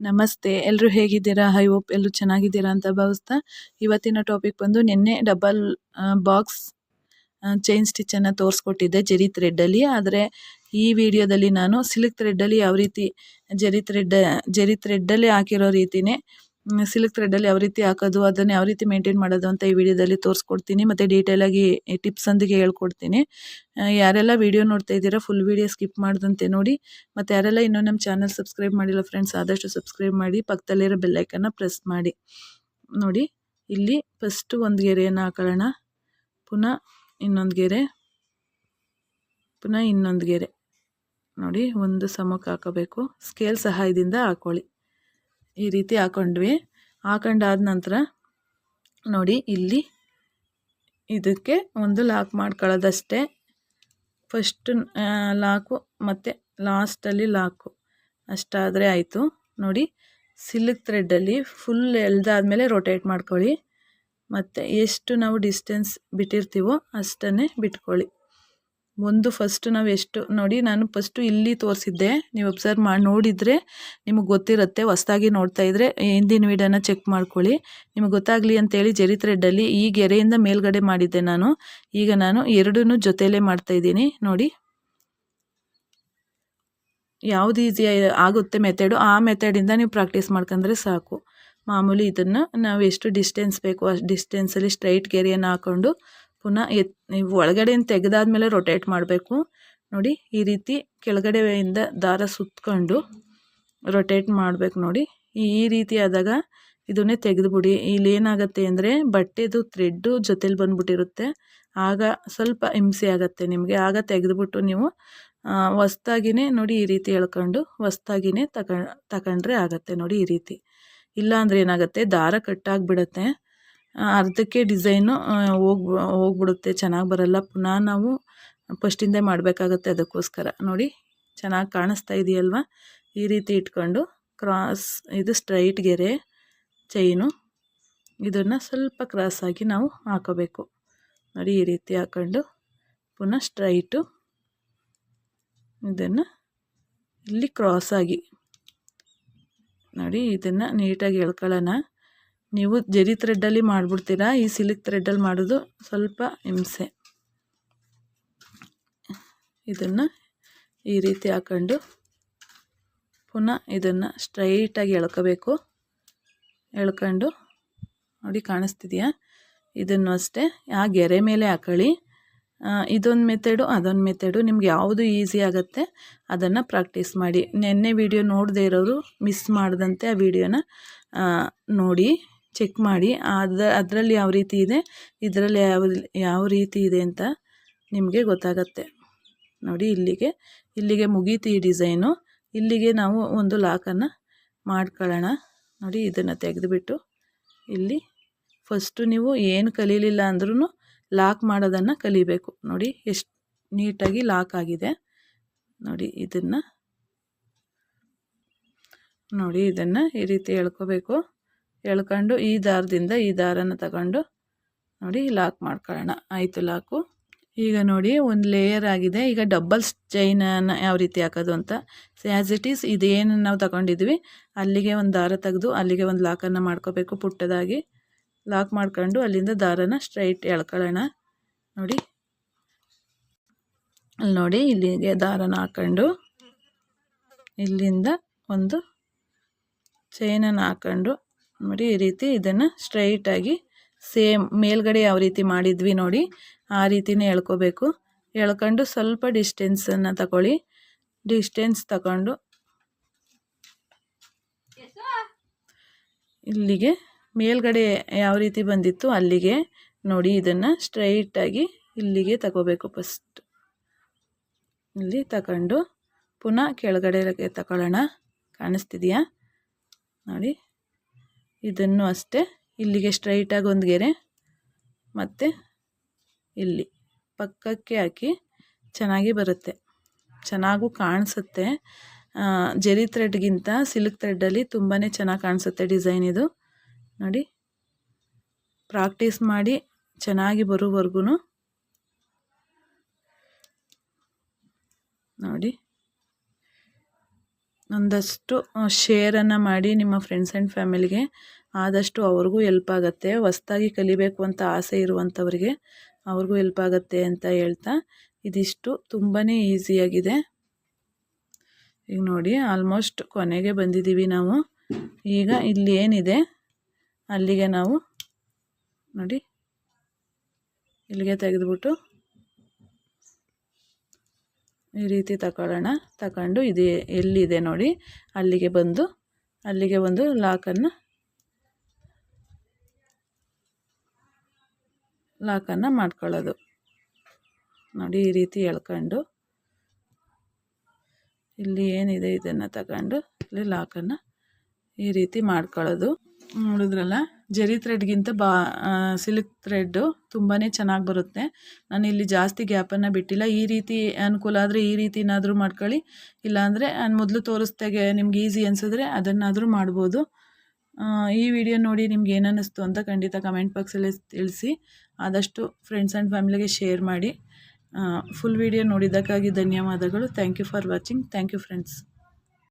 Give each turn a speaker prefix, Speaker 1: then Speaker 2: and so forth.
Speaker 1: ನಮಸ್ತೆ. ಎಲ್ಲರೂ ಹೇಗಿದ್ದೀರಾ? ಐ ಹೋಪ್ ಎಲ್ಲರೂ ಚೆನ್ನಾಗಿದ್ದೀರಾ ಅಂತ ಭಾವಿಸ್ತಾ ಇವತ್ತಿನ ಟಾಪಿಕ್ ಬಂದು ನಿನ್ನೆ ಡಬಲ್ ಬಾಕ್ಸ್ ಚೈನ್ ಸ್ಟಿಚ್ಚನ್ನು ತೋರಿಸ್ಕೊಟ್ಟಿದ್ದೆ ಜರಿ ಥ್ರೆಡ್ಡಲ್ಲಿ ಆದರೆ ಈ ವಿಡಿಯೋದಲ್ಲಿ ನಾನು ಸಿಲ್ಕ್ ಥ್ರೆಡ್ಡಲ್ಲಿ ಯಾವ ರೀತಿ ಜರಿ ಥ್ರೆಡ್ ಜರಿ ಥ್ರೆಡ್ಡಲ್ಲಿ ಹಾಕಿರೋ ರೀತಿನೇ ಸಿಲ್ಕ್ ಥ್ರೆಡ್ಡಲ್ಲಿ ಯಾವ ರೀತಿ ಹಾಕೋದು, ಅದನ್ನು ಯಾವ ರೀತಿ ಮೇಂಟೈನ್ ಮಾಡೋದು ಅಂತ ಈ ವಿಡಿಯೋದಲ್ಲಿ ತೋರಿಸ್ಕೊಡ್ತೀನಿ. ಮತ್ತು ಡೀಟೇಲಾಗಿ ಟಿಪ್ಸೊಂದಿಗೆ ಹೇಳ್ಕೊಡ್ತೀನಿ. ಯಾರೆಲ್ಲ ವಿಡಿಯೋ ನೋಡ್ತಾ ಇದ್ದೀರಾ ಫುಲ್ ವಿಡಿಯೋ ಸ್ಕಿಪ್ ಮಾಡ್ದಂತೆ ನೋಡಿ. ಮತ್ತು ಯಾರೆಲ್ಲ ಇನ್ನೂ ನಮ್ಮ ಚಾನಲ್ ಸಬ್ಸ್ಕ್ರೈಬ್ ಮಾಡಿಲ್ಲ ಫ್ರೆಂಡ್ಸ್ ಆದಷ್ಟು ಸಬ್ಸ್ಕ್ರೈಬ್ ಮಾಡಿ. ಪಕ್ಕದಲ್ಲಿರೋ ಬೆಲ್ಲೈಕನ್ನು ಪ್ರೆಸ್ ಮಾಡಿ. ನೋಡಿ, ಇಲ್ಲಿ ಫಸ್ಟು ಒಂದು ಗೆರೆಯನ್ನು ಹಾಕೊಳ್ಳೋಣ. ಪುನಃ ಇನ್ನೊಂದು ಗೆರೆ. ಪುನಃ ಇನ್ನೊಂದು ಗೆರೆ. ನೋಡಿ, ಒಂದು ಸಮಕ್ಕೆ ಹಾಕೋಬೇಕು. ಸ್ಕೇಲ್ ಸಹಾಯದಿಂದ ಹಾಕ್ಕೊಳ್ಳಿ ಈ ರೀತಿ ಹಾಕೊಂಡ್ವಿ. ಹಾಕೊಂಡಾದ ನಂತರ ನೋಡಿ ಇಲ್ಲಿ ಇದಕ್ಕೆ ಒಂದು ಲಾಕ್ ಮಾಡ್ಕೊಳ್ಳೋದಷ್ಟೇ. ಫಸ್ಟ್ ಲಾಕು ಮತ್ತು ಲಾಸ್ಟಲ್ಲಿ ಲಾಕು. ಅಷ್ಟಾದರೆ ಆಯಿತು. ನೋಡಿ, ಸಿಲ್ಕ್ ಥ್ರೆಡ್ಡಲ್ಲಿ ಫುಲ್ ಎಳ್ದಾದ್ಮೇಲೆ ರೊಟೇಟ್ ಮಾಡ್ಕೊಳ್ಳಿ. ಮತ್ತು ಎಷ್ಟು ನಾವು ಡಿಸ್ಟೆನ್ಸ್ ಬಿಟ್ಟಿರ್ತೀವೋ ಅಷ್ಟನ್ನೇ ಬಿಟ್ಕೊಳ್ಳಿ. ಒಂದು ಫಸ್ಟ್ ನಾವು ಎಷ್ಟು, ನೋಡಿ ನಾನು ಫಸ್ಟು ಇಲ್ಲಿ ತೋರಿಸಿದ್ದೆ, ನೀವು ಅಬ್ಸರ್ವ್ ಮಾಡಿ, ನೋಡಿದರೆ ನಿಮಗೆ ಗೊತ್ತಿರುತ್ತೆ, ಹೊಸ್ದಾಗಿ ನೋಡ್ತಾ ಇದ್ದರೆ ಹಿಂದಿನ ವೀಡಿಯೋನ ಚೆಕ್ ಮಾಡ್ಕೊಳ್ಳಿ. ನಿಮಗೆ ಗೊತ್ತಾಗಲಿ ಅಂತೇಳಿ ಜರಿ ಥ್ರೆಡ್ಡಲ್ಲಿ ಈ ಗೆರೆಯಿಂದ ಮೇಲ್ಗಡೆ ಮಾಡಿದ್ದೆ ನಾನು. ಈಗ ನಾನು ಎರಡೂ ಜೊತೆಯಲ್ಲೇ ಮಾಡ್ತಾಯಿದ್ದೀನಿ ನೋಡಿ. ಯಾವುದು ಈಸಿ ಆಗುತ್ತೆ ಮೆಥಡು ಆ ಮೆಥಡಿಂದ ನೀವು ಪ್ರಾಕ್ಟೀಸ್ ಮಾಡ್ಕೊಂಡ್ರೆ ಸಾಕು. ಮಾಮೂಲಿ ಇದನ್ನು ನಾವು ಎಷ್ಟು ಡಿಸ್ಟೆನ್ಸ್ ಬೇಕು ಅಷ್ಟು ಡಿಸ್ಟೆನ್ಸಲ್ಲಿ ಸ್ಟ್ರೈಟ್ ಗೆರೆಯನ್ನು ಹಾಕ್ಕೊಂಡು ಪುನಃ ಎತ್ ಒಳಗಡೆಯಿಂದ ತೆಗೆದಾದ್ಮೇಲೆ ರೊಟೇಟ್ ಮಾಡಬೇಕು. ನೋಡಿ, ಈ ರೀತಿ ಕೆಳಗಡೆಯಿಂದ ದಾರ ಸುತ್ತಕೊಂಡು ರೊಟೇಟ್ ಮಾಡಬೇಕು ನೋಡಿ. ಈ ರೀತಿ ಆದಾಗ ಇದನ್ನೇ ತೆಗೆದುಬಿಡಿ. ಇಲ್ಲಿ ಏನಾಗುತ್ತೆ ಅಂದರೆ ಬಟ್ಟೆದು ಥ್ರೆಡ್ಡು ಜೊತೇಲಿ ಬಂದುಬಿಟ್ಟಿರುತ್ತೆ. ಆಗ ಸ್ವಲ್ಪ ಹಿಂಸೆ ಆಗುತ್ತೆ ನಿಮಗೆ. ಆಗ ತೆಗೆದುಬಿಟ್ಟು ನೀವು ಹೊಸ್ದಾಗಿನೇ ನೋಡಿ ಈ ರೀತಿ ಎಳ್ಕೊಂಡು ಹೊಸ್ದಾಗಿನೇ ತಕ ತಗೊಂಡ್ರೆ ಆಗುತ್ತೆ ನೋಡಿ ಈ ರೀತಿ. ಇಲ್ಲ ಅಂದರೆ ಏನಾಗುತ್ತೆ, ದಾರ ಕಟ್ಟಾಗಿಬಿಡುತ್ತೆ ಅರ್ಧಕ್ಕೆ ಡಿಸೈನು ಹೋಗ್, ಹೋಗ್ಬಿಡುತ್ತೆ, ಚೆನ್ನಾಗಿ ಬರಲ್ಲ. ಪುನಃ ನಾವು ಫಸ್ಟಿಂದ ಮಾಡಬೇಕಾಗತ್ತೆ ಅದಕ್ಕೋಸ್ಕರ. ನೋಡಿ, ಚೆನ್ನಾಗಿ ಕಾಣಿಸ್ತಾ ಇದೆಯಲ್ವ? ಈ ರೀತಿ ಇಟ್ಕೊಂಡು ಕ್ರಾಸ್, ಇದು ಸ್ಟ್ರೈಟ್ ಗೆರೆ ಚೈನು. ಇದನ್ನು ಸ್ವಲ್ಪ ಕ್ರಾಸಾಗಿ ನಾವು ಹಾಕೋಬೇಕು. ನೋಡಿ, ಈ ರೀತಿ ಹಾಕೊಂಡು ಪುನಃ ಸ್ಟ್ರೈಟು ಇದನ್ನು ಇಲ್ಲಿ ಕ್ರಾಸಾಗಿ ನೋಡಿ, ಇದನ್ನು ನೀಟಾಗಿ ಎಳ್ಕೊಳ್ಳೋಣ. ನೀವು ಜರಿ ಥ್ರೆಡ್ಡಲ್ಲಿ ಮಾಡಿಬಿಡ್ತೀರಾ, ಈ ಸಿಲ್ಕ್ ಥ್ರೆಡ್ಡಲ್ಲಿ ಮಾಡೋದು ಸ್ವಲ್ಪ ಹಿಂಸೆ. ಇದನ್ನು ಈ ರೀತಿ ಹಾಕೊಂಡು ಪುನಃ ಇದನ್ನು ಸ್ಟ್ರೈಟಾಗಿ ಎಳ್ಕೋಬೇಕು. ಎಳ್ಕೊಂಡು ನೋಡಿ ಕಾಣಿಸ್ತಿದೆಯಾ? ಇದನ್ನು ಅಷ್ಟೇ, ಆ ಗೆರೆ ಮೇಲೆ ಹಾಕೊಳ್ಳಿ. ಇದೊಂದು ಮೆಥಡು ಅದೊಂದು ಮೆಥಡು ನಿಮ್ಗೆ ಯಾವುದು ಈಸಿ ಆಗುತ್ತೆ ಅದನ್ನು ಪ್ರಾಕ್ಟೀಸ್ ಮಾಡಿ. ನೆನ್ನೆ ವಿಡಿಯೋ ನೋಡದೇ ಇರೋರು ಮಿಸ್ ಮಾಡಿದಂತೆ ಆ ವಿಡಿಯೋನ ನೋಡಿ. ಚೆಕ್ ಮಾಡಿ ಅದ, ಅದರಲ್ಲಿ ಯಾವ ರೀತಿ ಇದೆ, ಇದರಲ್ಲಿ ಯಾವ ಯಾವ ರೀತಿ ಇದೆ ಅಂತ ನಿಮಗೆ ಗೊತ್ತಾಗತ್ತೆ. ನೋಡಿ ಇಲ್ಲಿಗೆ ಇಲ್ಲಿಗೆ ಮುಗೀತು ಈ ಡಿಸೈನು. ಇಲ್ಲಿಗೆ ನಾವು ಒಂದು ಲಾಕನ್ನು ಮಾಡ್ಕೊಳ್ಳೋಣ. ನೋಡಿ ಇದನ್ನು ತೆಗೆದುಬಿಟ್ಟು ಇಲ್ಲಿ ಫಸ್ಟು ನೀವು ಏನು ಕಲೀಲಿಲ್ಲ ಅಂದ್ರೂ ಲಾಕ್ ಮಾಡೋದನ್ನು ಕಲಿಬೇಕು. ನೋಡಿ ಎಷ್ಟು ನೀಟಾಗಿ ಲಾಕ್ ಆಗಿದೆ. ನೋಡಿ ಇದನ್ನು ನೋಡಿ ಇದನ್ನು ಈ ರೀತಿ ಎಳ್ಕೋಬೇಕು. ಎಳ್ಕೊಂಡು ಈ ದಾರದಿಂದ ಈ ದಾರನ ತಗೊಂಡು ನೋಡಿ ಲಾಕ್ ಮಾಡ್ಕೊಳ್ಳೋಣ. ಆಯಿತು ಲಾಕು. ಈಗ ನೋಡಿ ಒಂದು ಲೇಯರ್ ಆಗಿದೆ. ಈಗ ಡಬ್ಬಲ್ ಚೈನನ್ನು ಯಾವ ರೀತಿ ಹಾಕೋದು ಅಂತ. ಆ್ಯಸ್ ಇಟ್ ಈಸ್ ಇದೇನು ನಾವು ತಗೊಂಡಿದ್ವಿ. ಅಲ್ಲಿಗೆ ಒಂದು ದಾರ ತೆಗೆದು ಅಲ್ಲಿಗೆ ಒಂದು ಲಾಕನ್ನು ಮಾಡ್ಕೋಬೇಕು ಪುಟ್ಟದಾಗಿ. ಲಾಕ್ ಮಾಡ್ಕೊಂಡು ಅಲ್ಲಿಂದ ದಾರನ ಸ್ಟ್ರೈಟ್ ಎಳ್ಕೊಳ್ಳೋಣ. ನೋಡಿ. ಅಲ್ಲಿ ನೋಡಿ ಇಲ್ಲಿಗೆ ದಾರನ ಹಾಕ್ಕೊಂಡು ಇಲ್ಲಿಂದ ಒಂದು ಚೈನನ್ನು ಹಾಕ್ಕೊಂಡು ನೋಡಿ ಈ ರೀತಿ ಇದನ್ನು ಸ್ಟ್ರೈಟಾಗಿ ಸೇಮ್ ಮೇಲ್ಗಡೆ ಯಾವ ರೀತಿ ಮಾಡಿದ್ವಿ ನೋಡಿ, ಆ ರೀತಿನೇ ಎಳ್ಕೋಬೇಕು. ಎಳ್ಕೊಂಡು ಸ್ವಲ್ಪ ಡಿಸ್ಟೆನ್ಸನ್ನು ತಗೊಳ್ಳಿ ಡಿಸ್ಟೆನ್ಸ್ ತಗೊಂಡು ಇಲ್ಲಿಗೆ ಮೇಲ್ಗಡೆ ಯಾವ ರೀತಿ ಬಂದಿತ್ತು ಅಲ್ಲಿಗೆ ನೋಡಿ ಇದನ್ನು ಸ್ಟ್ರೈಟಾಗಿ ಇಲ್ಲಿಗೆ ತಗೋಬೇಕು ಫಸ್ಟ್ ಇಲ್ಲಿ ತಗೊಂಡು ಪುನಃ ಕೆಳಗಡೆಗೆ ತಗೊಳ್ಳೋಣ ಕಾಣಿಸ್ತಿದೆಯಾ? ನೋಡಿ. ಇದನ್ನು ಅಷ್ಟೇ. ಇಲ್ಲಿಗೆ ಸ್ಟ್ರೈಟಾಗಿ ಒಂದು ಗೆರೆ, ಮತ್ತು ಇಲ್ಲಿ. ಪಕ್ಕಕ್ಕೆ ಹಾಕಿ ಚೆನ್ನಾಗಿ ಬರುತ್ತೆ. ಚೆನ್ನಾಗೂ ಕಾಣಿಸುತ್ತೆ. ಜರಿ ಥ್ರೆಡ್ಗಿಂತ ಸಿಲ್ಕ್ ಥ್ರೆಡ್ಡಲ್ಲಿ ತುಂಬಾ ಚೆನ್ನಾಗಿ ಕಾಣಿಸುತ್ತೆ ಡಿಸೈನ್ ಇದು. ನೋಡಿ. ಪ್ರಾಕ್ಟೀಸ್ ಮಾಡಿ ಚೆನ್ನಾಗಿ ಬರುವವರೆಗೂ ನೋಡಿ. ಒಂದಷ್ಟು ಶೇರನ್ನು ಮಾಡಿ ನಿಮ್ಮ ಫ್ರೆಂಡ್ಸ್ ಆ್ಯಂಡ್ ಫ್ಯಾಮಿಲಿಗೆ ಆದಷ್ಟು ಅವ್ರಿಗೂ ಎಲ್ಪ್ ಆಗುತ್ತೆ. ಹೊಸ್ದಾಗಿ ಕಲಿಬೇಕು ಅಂತ ಆಸೆ ಇರುವಂಥವ್ರಿಗೆ ಅವ್ರಿಗೂ ಎಲ್ಪ್ ಆಗುತ್ತೆ ಅಂತ ಹೇಳ್ತಾ ಇದಿಷ್ಟು. ತುಂಬಾ ಈಸಿಯಾಗಿದೆ ಈಗ ನೋಡಿ ಆಲ್ಮೋಸ್ಟ್ ಕೊನೆಗೆ ಬಂದಿದ್ದೀವಿ ನಾವು. ಈಗ ಇಲ್ಲಿ ಏನಿದೆ? ಅಲ್ಲಿಗೆ ನಾವು ನೋಡಿ, ಇಲ್ಲಿಗೆ ತೆಗೆದುಬಿಟ್ಟು ಈ ರೀತಿ ತಗೊಳ್ಳೋಣ ತಗೊಂಡು ಇದು ಎಲ್ಲಿದೆ ನೋಡಿ. ಅಲ್ಲಿಗೆ ಬಂದು, ಅಲ್ಲಿಗೆ ಒಂದು ಲಾಕನ್ನು ಲಾಕನ್ನು ಮಾಡ್ಕೊಳ್ಳೋದು. ನೋಡಿ ಈ ರೀತಿ ಎಳ್ಕೊಂಡು, ಇಲ್ಲಿ ಏನಿದೆ ಇದನ್ನು ತಗೊಂಡು, ಇಲ್ಲಿ ಲಾಕನ್ನು ಈ ರೀತಿ ಮಾಡ್ಕೊಳ್ಳೋದು. ನೋಡಿದ್ರಲ್ಲ? ಜರಿ ಥ್ರೆಡ್ಗಿಂತ ಬಾ ಸಿಲ್ಕ್ ಥ್ರೆಡ್ಡು ತುಂಬಾ ಚೆನ್ನಾಗಿ ಬರುತ್ತೆ. ನಾನು ಇಲ್ಲಿ ಜಾಸ್ತಿ ಗ್ಯಾಪನ್ನು ಬಿಟ್ಟಿಲ್ಲ. ಈ ರೀತಿ ಅನುಕೂಲ ಆದರೆ ಈ ರೀತಿ ಏನಾದರೂ ಮಾಡ್ಕೊಳ್ಳಿ. ಇಲ್ಲಾಂದರೆ ನಾನು ಮೊದಲು ತೋರಿಸ್ದಾಗೆ ನಿಮ್ಗೆ ಈಸಿ ಅನಿಸಿದ್ರೆ ಅದನ್ನಾದರೂ ಮಾಡ್ಬೋದು. ಈ ವಿಡಿಯೋ ನೋಡಿ ನಿಮ್ಗೆ ಏನನ್ನಿಸ್ತು ಅಂತ ಖಂಡಿತ ಕಮೆಂಟ್ ಬಾಕ್ಸಲ್ಲಿ ತಿಳಿಸಿ. ಆದಷ್ಟು ಫ್ರೆಂಡ್ಸ್ ಆ್ಯಂಡ್ ಫ್ಯಾಮಿಲಿಗೆ ಶೇರ್ ಮಾಡಿ. ಫುಲ್ ವಿಡಿಯೋ ನೋಡಿದ್ದಕ್ಕಾಗಿ ಧನ್ಯವಾದಗಳು. Thank you for watching thank you friends